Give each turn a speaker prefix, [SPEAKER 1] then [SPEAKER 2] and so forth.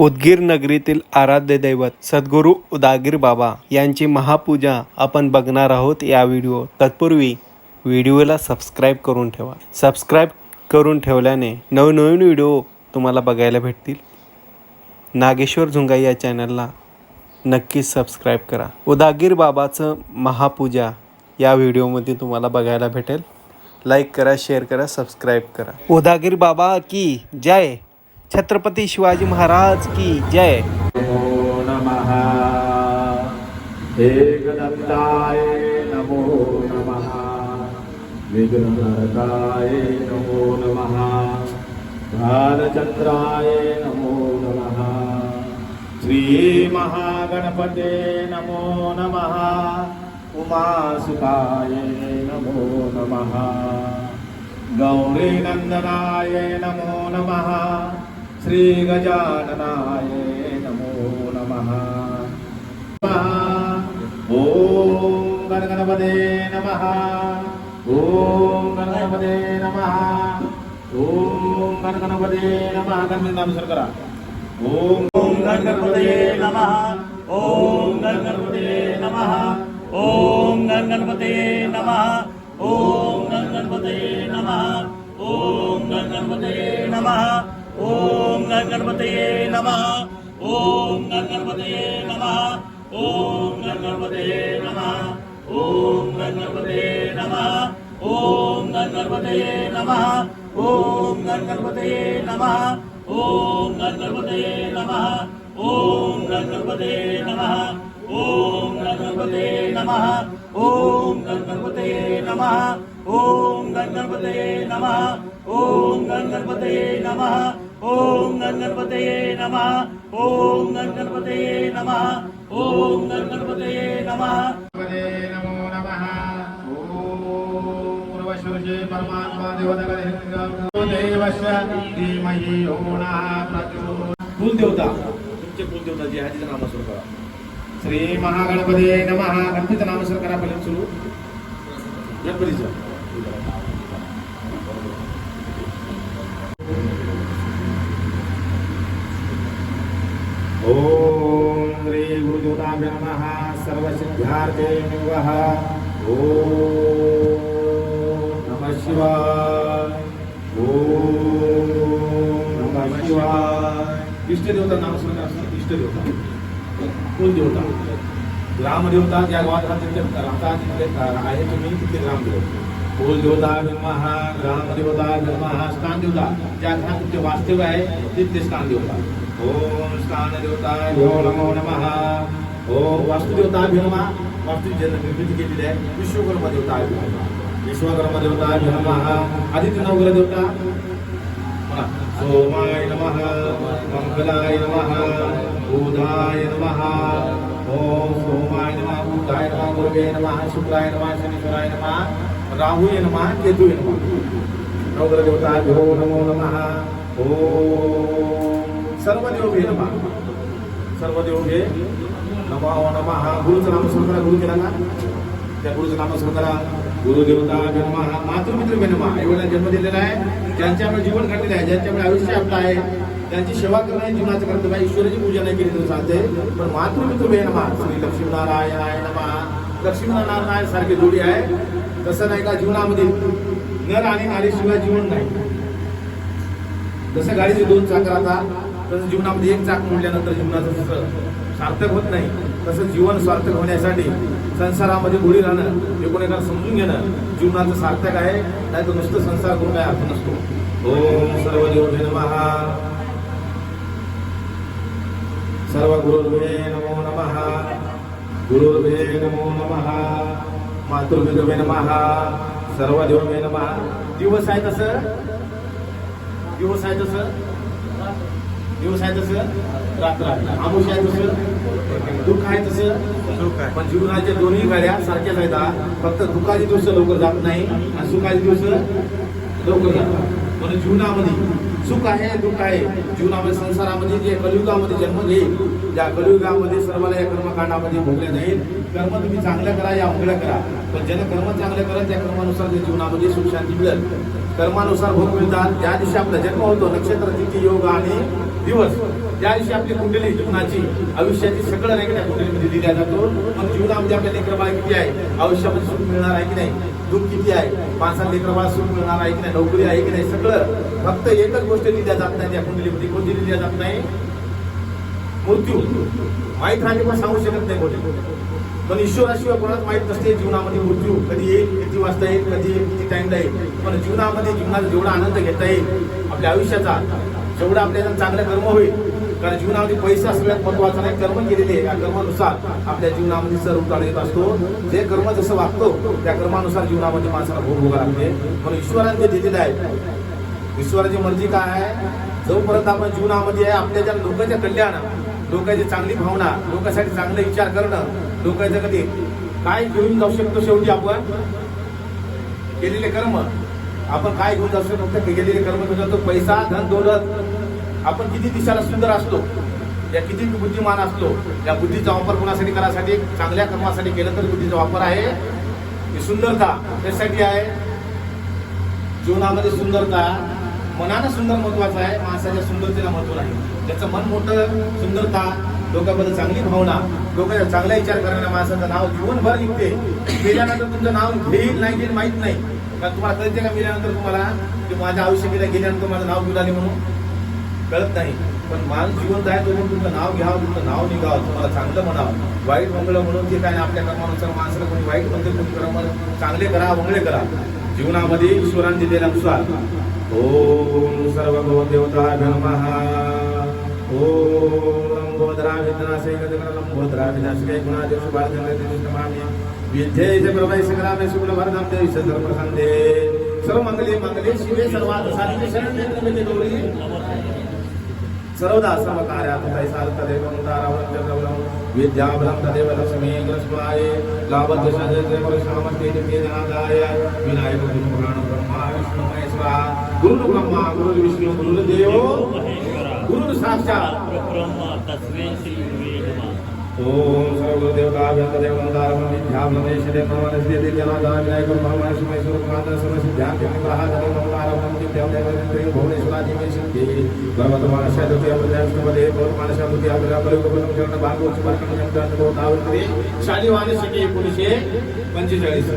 [SPEAKER 1] उदगीर नगरीतील आराध्य दैवत सद्गुरू उदागीर बाबा यांची महापूजा आपण बघणार आहोत या व्हिडिओ. तत्पूर्वी व्हिडिओला सबस्क्राईब करून ठेवा. सबस्क्राईब करून ठेवल्याने नवनवीन व्हिडिओ तुम्हाला बघायला भेटतील. नागेश्वर झुंगाई या चॅनलला नक्कीच सबस्क्राईब करा. उदागीर बाबाचं महापूजा या व्हिडिओमध्ये तुम्हाला बघायला भेटेल. लाईक करा शेअर करा सबस्क्राईब करा. उदागीर बाबा की जय. छत्रपती शिवाजी महाराज की जय.
[SPEAKER 2] नमो नमो नमः. विघ्नहरताय नमो नमः. भालचन्द्राय नमो नमः. श्रीमहागणपते नमो नमः. उमासुताय नमो नमः. गौरीनन्दनाय नमो नमः. శ్రీ గజాననాయ నమో నమ. ఓం గణగణపదే నమ. ఓం గణగణపదే నమ. ఓం గణగణపదే నమ. గణమిందాం సరకరా ఓం ఓం గణగణపదే నమ. ఓం గణగణపదే నమ.
[SPEAKER 3] ఓం గణగణపదే నమ. ఓం గణగణపదే నమ. ఓం గణగణపదే నమ. ఓం गणगणपते नमः ॐ गणगणपते नमः ॐ गणगणपते नमः ॐ गणगणपते नमः ॐ गणगणपते नमः ॐ गणगणपते नमः ॐ गणगणपते नमः ॐ गणगणपते नमः ॐ गणगणपते नमः ॐ गणगणपते नमः ॐ गणगणपते नमः ॐ गणगणपते नमः ॐ
[SPEAKER 2] ఓం గంగణపతయే నమ ఓం గంగణపతయే నమ ఓం గంగణపతయే నమ నమో నమ ఓర్వశుషే कुलदेवता तुमचे कुलदेवता जे आहे तिचं नामस्वर करा श्री महागणपती नम गणपती नामस्वर करा पहिले सुरू गणपतीचं ॐ श्री गुरुदेवताभ्य नमः सर्वसिद्धार्थे निवः ॐ नमः शिवाय। ॐ नमः शिवाय। इष्टदेवता नाम सांगा इष्टदेवता। कुलदेवता। ग्रामदेवता ज्या गावात राहतात तिथे राहतात तिथे आहे तुम्ही तिथे ग्रामदेवता कुलदेवता नमः ग्रामदेवता नमः स्थानदेवता। ज्या घरात तुमचे वास्तव्य आहे तिथले स्थानदेवता। ఓం ಸ್ಥಾನದೇವತಾಯೋ ನಮೋ ನಮಃ ఓం ವಸ್ತುದೇವತಾಭ್ಯೋ ನಮಃ ವಸ್ತು ಜನ ನಿರ್ಮಿತಿಗೆದ್ದಿದೆ ವಿಶ್ವಕರ್ಮ ದೇವತಾಭ್ಯೋ ನಮಃ ವಿಶ್ವಕರ್ಮ ದೇವತಾಭ್ಯೋ ನಮಃ ಅದಿತಿ ನವಗ್ರಹ ದೇವತ ಸೋಮಾಯ ನಮಃ ಮಂಗಲಾಯ ನಮಃ బూధాయ నమ ఓం సోమాయ నమ బూధాయ నమ గురువే నమ శుక్రాయ నమ శనీశ్వరాయ నమ రాహుయ నమ కేతువే నమ నవగ్రహ దేవతాభ్యో నమో నమ ఓ सर्वदेव भो नमा। सर्वदेव घे सर्व देव भे नमः गुरुचं नामस्मरण करा गुरु केला ना? त्या गुरुचं नामस्मरण करा गुरु गुरुदेवता जन्म हा मातृमित्र मेनमा नमः आईवडिला जन्म दिलेला आहे. ज्यांच्यामुळे जीवन घडलेलं आहे ज्यांच्यामुळे आयुष्य आपलं आहे त्यांची सेवा करणं हे जीवनाचं कर्तव्य आहे. ईश्वराची पूजा नाही केली तर चालते. पण मातृमित्र मेनमा श्री लक्ष्मीनारायण नमा। लक्ष्मीनारायण सारखी जोडी आहे. तसं नाही का जीवनामध्ये नर आणि नारीशिवाय जीवन नाही. जसं गाडीचे दोन चाकर आता तसं जीवनामध्ये एक चाक म्हणल्यानंतर जीवनाचं जसं सार्थक होत नाही तसं जीवन सार्थक होण्यासाठी संसारामध्ये गोडी राहणं एकोणेकाला समजून घेणं जीवनाचं सार्थक आहे. नाही तर नुसतं संसार करून काय अर्थ नसतो. ओम सर्व देव महा सर्व गुरुर्भे नमो. नमहा गुरुर्भे नमो. नमहा मातृभे नमहा सर्व देवभे नमहा दिवस आहे तसं? दिवस आहे तसं? दिवस आहे तसं रात्र आहे. आमुष आहे तसं दुःख आहे तसं पण जीवनाच्या दोन्ही गाड्या सारख्याच आहेत. फक्त दुःखाचे दिवस लवकर जात नाही आणि सुखाचे दिवस लवकर जातात म्हणून जीवनामध्ये सुख आहे दुःख आहे. जीवनामध्ये संसारामध्ये जे कलियुगामध्ये जन्म घेईल ज्या कलियुगामध्ये सर्वाला या कर्मकांडामध्ये भोगले जाईल. कर्म तुम्ही चांगलं करा या अवघडं करा. पण ज्यानं कर्म चांगलं करा त्या कर्मानुसार त्या जीवनामध्ये सुख शांती मिळेल. कर्मानुसार भोग मिळतात. ज्या दिवशी आपला जन्म होतो नक्षत्र तिथी योग आणि दिवस. त्या दिवशी आपली कुंडली जीवनाची आयुष्याची सगळं नाही त्या कुंडलीमध्ये दिल्या जातो. मग जीवनामध्ये आपल्या लेकरबाळ किती आहे? आयुष्यामध्ये सुख मिळणार आहे की नाही? दुःख किती आहे? माणसाला लेकरबाळ सुख मिळणार आहे की नाही? नोकरी आहे की नाही? सगळं. फक्त एकच गोष्ट लिहिल्या जात नाही त्या कुंडलीमध्ये. कोणती लिहिल्या जात नाही? मृत्यू. माहीत राहते पण सांगू शकत नाही कोणी. पण ईश्वराशिवाय कोणाच माहीत नसते जीवनामध्ये मृत्यू. कधी येईल किती वाजता येईल कधी येईल किती टाइम येईल पण जीवनामध्ये जीवनाचा जेवढा आनंद घेता येईल आपल्या आयुष्याचा जेवढं आपल्याला चांगलं कर्म होईल कारण जीवनामध्ये पैसा सगळ्यात महत्त्वाचा नाही. कर्म केलेले आहे. या कर्मानुसार आपल्या जीवनामध्ये सर उतार येत असतो. जे कर्म जसं वागतो त्या कर्मानुसार जीवनामध्ये माणसाला भोग भोगा लागते. पण ईश्वराने जे दिलेलं आहे ईश्वराची मर्जी म्हणजे काय आहे? जोपर्यंत आपण जीवनामध्ये आहे आपल्या ज्या लोकांच्या कल्याण लोकांची चांगली भावना लोकांसाठी चांगले विचार करणं लोकांच्या कधी काय घेऊन जाऊ शकतो शेवटी आपण? केलेले कर्म. आपण काय घेऊन जाऊ शकतो? फक्त केलेले कर्म म्हणजे घेऊन जातो पैसा धन दौलत आपण किती दिशाला सुंदर असतो या किती बुद्धिमान असतो या बुद्धीचा वापर कोणासाठी करायसाठी चांगल्या कर्मासाठी केलं तर बुद्धीचा वापर आहे. ही सुंदरता त्यासाठी आहे? जीवनामध्ये सुंदरता मनानं सुंदर महत्वाचं आहे माणसाच्या सुंदरतेला महत्त्व नाही. त्याचं मन मोठं सुंदरता लोकांबद्दल चांगली भावना लोकांचा चांगला विचार करणाऱ्या माणसाचं नाव जीवनभर निघते. गेल्यानंतर तुमचं नाव घेईल नाही घेईल माहीत नाही. कारण तुम्हाला कळते का गेल्यानंतर तुम्हाला की माझ्या आयुष्य गेल्या गेल्यानंतर माझं नाव घेऊन आले म्हणून? कळत नाही. पण माणूस जिवंत आहे तो तुमचं नाव घ्यावं तुमचं नाव निघावं तुम्हाला चांगलं म्हणावं. वाईट मंगळ म्हणून ते काय नाही, आपल्या कर्मानुसार माणसाला कोणी वाईट म्हणते कोणी कर्म चांगले करा मंगळे करा. जीवनामध्ये ईश्वराने दिलेल्यानुसार ओम सर्व देवता नमः. ओम लंबोदरा विद्रासे गदगण लंबोदरा विनाशके गुणादेव सुभाषचंद्र नमामि विद्येच प्रभय संग्रामे शुक्ल भरदम देवी सदर प्रसंदे सर्व मंगले मंगले शिवे सर्वात साधिके गौरी। सर्वदा सर्व कार्यात तदेव मुदारावं जगवलं तदेव लक्ष्मी ग्रस्वाय लाभत सजते जनादाय विनायक गुरु पुराण ब्रह्मा विष्णु महेश्वरा गुरु ब्रह्मा गुरु विष्णु गुरु देव गुरु साक्षात
[SPEAKER 3] श्री
[SPEAKER 2] ओम सर्वदेवता व्यंतदेव मंदारम विद्यामलेश देव नमस्ते ते जनादाय विनायक ब्रह्मा विष्णु महेश्वरा पुराण सर्व सिद्धांत प्रहा देव मंदारम विद्याम देव भुवनेश्वराजी मे सिद्धि भगवतमान शतके प्रजाष्टपदे भगवतमान शतके आपल्या कलियुग चरण भागवत सुभाषण शब्दांत बोधावरी शालिवाने शिके एकोणीसशे पंचेचाळीस